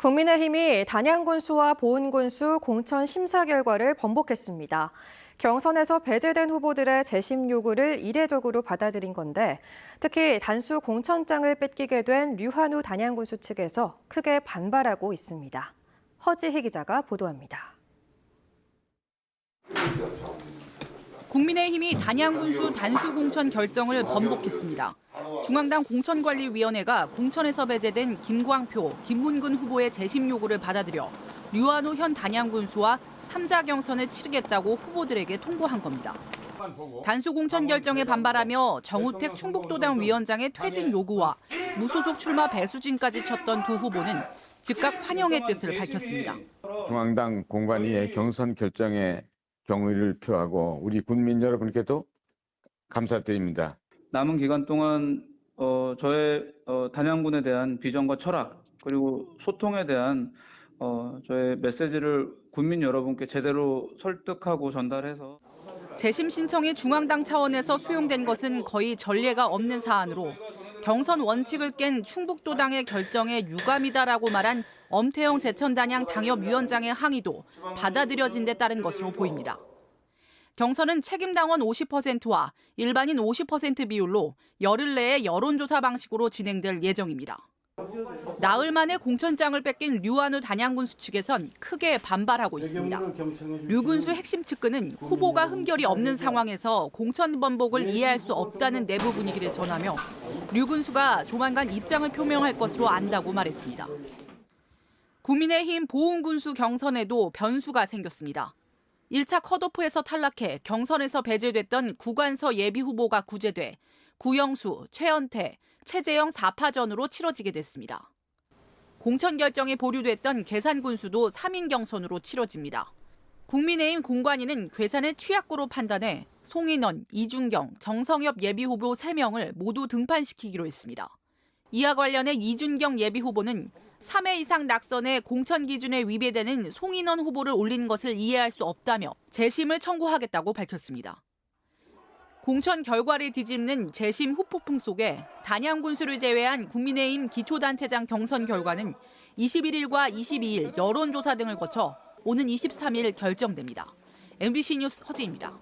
국민의힘이 단양군수와 보은군수 공천 심사 결과를 번복했습니다. 경선에서 배제된 후보들의 재심 요구를 이례적으로 받아들인 건데 특히 단수 공천장을 뺏기게 된 류한우 단양군수 측에서 크게 반발하고 있습니다. 허지희 기자가 보도합니다. 국민의힘이 단양군수 단수 공천 결정을 번복했습니다. 중앙당 공천관리위원회가 공천에서 배제된 김광표, 김문근 후보의 재심 요구를 받아들여 류한우 현 단양군수와 3자 경선을 치르겠다고 후보들에게 통보한 겁니다. 단수 공천 결정에 반발하며 정우택 충북도당 위원장의 퇴진 요구와 무소속 출마 배수진까지 쳤던 두 후보는 즉각 환영의 뜻을 밝혔습니다. 중앙당 공관위의 경선 결정에 경의를 표하고 우리 국민 여러분께도 감사드립니다. 남은 기간 동안 어, 저의 어, 단양군에 대한 비전과 철학 그리고 소통에 대한 어, 저의 메시지를 국민 여러분께 제대로 설득하고 전달해서 재심 신청이 중앙당 차원에서 수용된 것은 거의 전례가 없는 사안으로 경선 원칙을 깬 충북도당의 결정에 유감이다라고 말한 엄태영 제천단양 당협위원장의 항의도 받아들여진 데 따른 것으로 보입니다. 경선은 책임당원 50%와 일반인 50% 비율로 열흘 내에 여론조사 방식으로 진행될 예정입니다. 나흘 만에 공천장을 뺏긴 류한우 단양군수 측에선 크게 반발하고 있습니다. 류 군수 핵심 측근은 후보가 흠결이 없는 상황에서 공천 번복을 이해할 수 없다는 내부 분위기를 전하며 류 군수가 조만간 입장을 표명할 것으로 안다고 말했습니다. 국민의힘 보훈 군수 경선에도 변수가 생겼습니다. 1차 컷오프에서 탈락해 경선에서 배제됐던 구관서 예비 후보가 구제돼 구영수, 최연태, 최재형 4파전으로 치러지게 됐습니다. 공천 결정에 보류됐던 계산 군수도 3인 경선으로 치러집니다. 국민의힘 공관위는 괴산을 취약구로 판단해 송인원, 이준경, 정성엽 예비후보 3명을 모두 등판시키기로 했습니다. 이와 관련해 이준경 예비후보는 3회 이상 낙선에 공천 기준에 위배되는 송인원 후보를 올린 것을 이해할 수 없다며 재심을 청구하겠다고 밝혔습니다. 공천 결과를 뒤집는 재심 후폭풍 속에 단양 군수를 제외한 국민의힘 기초단체장 경선 결과는 21일과 22일 여론조사 등을 거쳐 오는 23일 결정됩니다. MBC 뉴스 허지입니다.